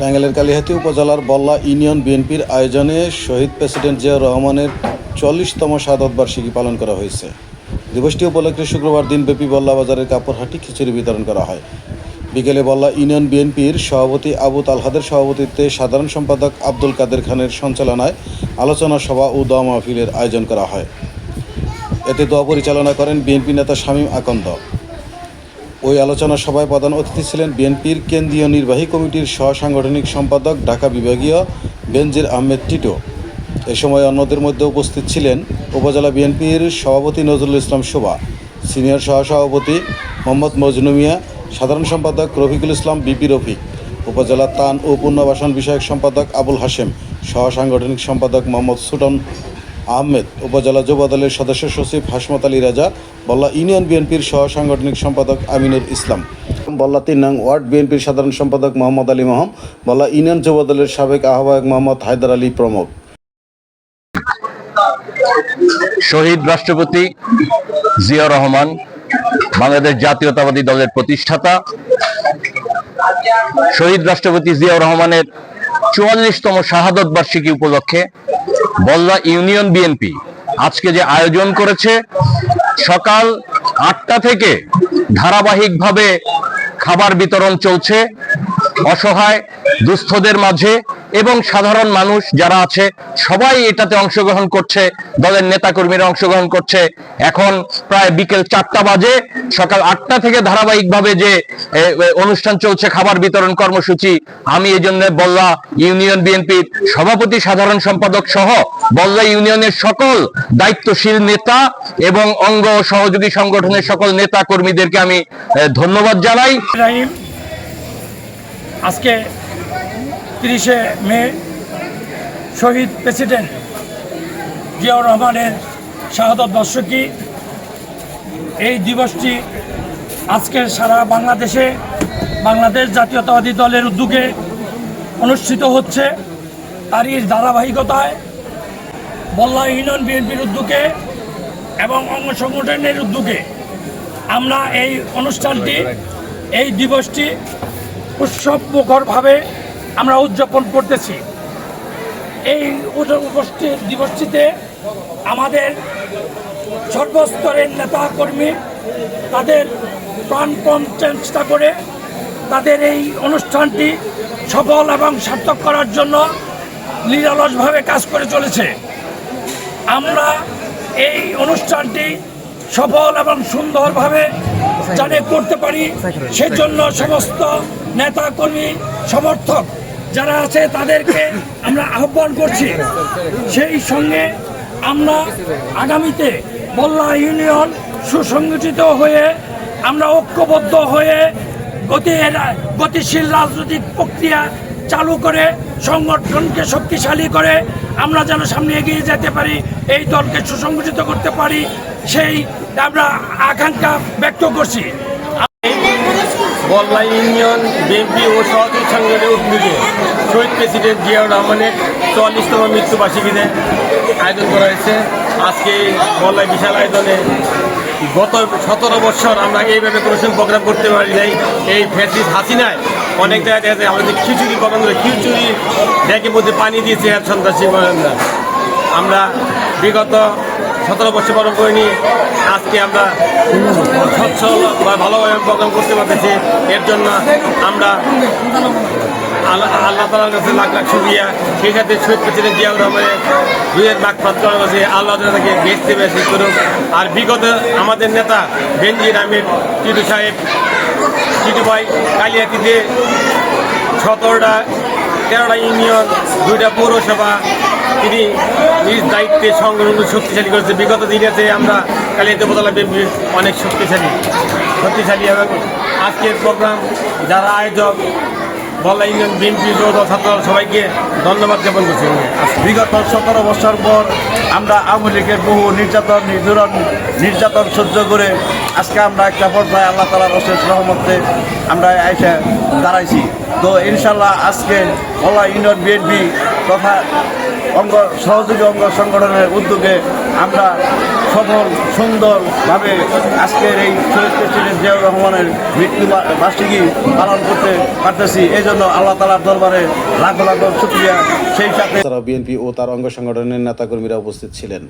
টাঙ্গাইলের কালিহাতি উপজেলার বল্লা ইউনিয়ন বিএনপির আয়োজনে শহীদ প্রেসিডেন্ট জিয়াউর রহমানের চল্লিশতম শাহাদত বার্ষিকী পালন করা হয়েছে। দিবসটি উপলক্ষে শুক্রবার দিনব্যাপী বল্লা বাজারের কাপড়হাটি খিচুড়ি বিতরণ করা হয়। বিকেলে বল্লা ইউনিয়ন বিএনপির সভাপতি আবু তালহাদের সভাপতিত্বে সাধারণ সম্পাদক আব্দুল কাদের খানের সঞ্চালনায় আলোচনা সভা ও দোয়া মাহফিলের আয়োজন করা হয়। এতে দোয়া পরিচালনা করেন বিএনপি নেতা শামীম আকন্দ। ওই আলোচনা সভায় প্রধান অতিথি ছিলেন বিএনপির কেন্দ্রীয় নির্বাহী কমিটির সহ সাংগঠনিক সম্পাদক ঢাকা বিভাগীয় বেনজির আহমেদ টিটো। এ সময় অন্যদের মধ্যে উপস্থিত ছিলেন উপজেলা বিএনপির সভাপতি নজরুল ইসলাম শোভা, সিনিয়র সহসভাপতি মোহাম্মদ মজনু মিয়া, সাধারণ সম্পাদক রফিকুল ইসলাম বিপি রফিক, উপজেলা তান ও পুনর্বাসন বিষয়ক সম্পাদক আবুল হাশেম সহ সাংগঠনিক সম্পাদক মোহাম্মদ সুটন আহমেদ, উপজেলা যুব দলের সদস্য সচিব হাসমত আলী রাজা, বল্লা ইউনিয়ন বিএনপির সহ সাংগঠনিক সম্পাদক আমিনুল ইসলাম, বল্লা তিন নং ওয়ার্ড বিএনপির সাধারণ সম্পাদক মোহাম্মদ আলী মাহম, বল্লা ইউনিয়ন যুব দলের সাবেক আহ্বায়ক মোহাম্মদ হায়দার আলী প্রমুখ। শহীদ রাষ্ট্রপতি জিয়া রহমান, বাংলাদেশ জাতীয়তাবাদী দলের প্রতিষ্ঠাতা। শহীদ রাষ্ট্রপতি জিয়া রহমানের চুয়াল্লিশতম শাহাদত বার্ষিকী উপলক্ষে বল্লা ইউনিয়ন বিএনপি আজকে যে আয়োজন করেছে, সকাল আটটা থেকে ধারাবাহিকভাবে খাবার বিতরণ চলছে। অসহায় দুস্থদের মাঝে এবং সাধারণ মানুষ যারা আছে, সবাই এটাতে অংশগ্রহণ করছে, দলের নেতাকর্মীরা অংশগ্রহণ করছে। এখন প্রায় বিকেল চারটা বাজে, সকাল আটটা থেকে ধারাবাহিকভাবে যে অনুষ্ঠান চলছে, খাবার বিতরণ কর্মসূচি, আমি এই জন্য বল্লা ইউনিয়ন বিএনপির সভাপতি, সাধারণ সম্পাদক সহ বল্লা ইউনিয়নের সকল দায়িত্বশীল নেতা এবং অঙ্গ সহযোগী সংগঠনের সকল নেতা কর্মীদেরকে আমি ধন্যবাদ জানাই। আজকে তিরিশে মে শহীদ প্রেসিডেন্ট জিয়াউর রহমানের শাহাদত বার্ষিকী। এই দিবসটি আজকে সারা বাংলাদেশে বাংলাদেশ জাতীয়তাবাদী দলের উদ্যোগে অনুষ্ঠিত হচ্ছে। তারই ধারাবাহিকতায় বল্লা ইউনিয়ন বিএনপির উদ্যোগে এবং অঙ্গ সংগঠনের উদ্যোগে আমরা এই অনুষ্ঠানটি, এই দিবসটি উৎসবমুখরভাবে আমরা উদযাপন করতেছি। এই উপস্থিত দিবসটিতে আমাদের সর্বস্তরের নেতা কর্মী তাদের প্রাণপণ চেষ্টা করে তাদের এই অনুষ্ঠানটি সফল এবং সার্থক করার জন্য নিরলসভাবে কাজ করে চলেছে। আমরা এই অনুষ্ঠানটি সফল এবং সুন্দরভাবে জানে করতে পারি সেজন্য সমস্ত নেতা কর্মী সমর্থক যারা আছে তাদেরকে আমরা আহ্বান করছি। সেই সঙ্গে আমরা আগামীতে বল্লা ইউনিয়ন সুসংগঠিত হয়ে আমরা ঐক্যবদ্ধ হয়ে গতি গতিশীল রাজনৈতিক প্রক্রিয়া চালু করে, সংগঠনকে শক্তিশালী করে আমরা যেন সামনে এগিয়ে যেতে পারি, এই দলকে সুসংগঠিত করতে পারি, সেই আমরা আকাঙ্ক্ষা ব্যক্ত করছি। বল্লা ইউনিয়ন, বিএনপি ও সহযোগী সংগঠনের উদ্যোগে শহীদ প্রেসিডেন্ট জিয়াউর রহমানের চুয়াল্লিশতম মৃত্যুবার্ষিকীতে আয়োজন করা হয়েছে। আজকে বল্লায় বিশাল আয়োজনে গত সতেরো বছর আমরা এইভাবে কোনো প্রোগ্রাম করতে পারি নাই। এই ফ্যাসিস হাসিনায় অনেক জায়গায় দেখা যায় আমাদের খিচুড়ি প্রোগ্রাম করে খিচুড়ি ব্যাগের মধ্যে পানি দিয়েছে এক সন্ত্রাসী আমরা বিগত সতেরো বছর পালন করিনি। আজকে আমরা স্বচ্ছ বা ভালোভাবে প্রোগ্রাম করতে পারতেছি। এর জন্য আমরা আল্লাহ তালার কাছে লাখ লাখ শুক্রিয়া। সেই সাথে শহীদ প্রেসিডেন্ট জিয়াউর রহমানের দুইয়ের লাখ প্রাপ্ত কাছে আল্লাহ তাকে বেশি করুক। আর বিগত আমাদের নেতা বেনজির আহমেদ, টিটু সাহেব, টিটু ভাই কালিয়াতিতে সতেরোটা, তেরোটা ইউনিয়ন, দুইটা পৌরসভা, তিনি নিজ দায়িত্বে সংগঠন শক্তিশালী করেছে। বিগত দিনেতে আমরা কালিয়াতে বদলা বিএনপি অনেক শক্তিশালী শক্তিশালী এবং আজকের প্রোগ্রাম যারা আয়োজক, বল্লা ইউনিয়ন বিএনপি ছাত্র সবাইকে ধন্যবাদ জ্ঞাপন করছি বিগত সতেরো বছর পর আমরা আওয়ামী লীগের বহু নির্যাতন নিধুরণ নির্যাতন সহ্য করে আজকে আমরা একটা পর্যায়ে আল্লাহ তালার অশেষ রহমতে আমরা এসে দাঁড়াইছি। তো ইনশাল্লাহ আজকে ওলা ইউনিয়ন বিএনপি তথা অঙ্গ, সহযোগী অঙ্গ সংগঠনের উদ্যোগে আমরা সফল সুন্দরভাবে আজকের এই শহীদ জিয়াউর রহমানের মৃত্যু বার্ষিকী পালন করতে পারতেছি। এই জন্য আল্লাহ তালার দরবারে লাখ লাখ শুক্রিয়া। সেই সাথে বিএনপি ও তার অঙ্গ সংগঠনের নেতাকর্মীরা উপস্থিত ছিলেন।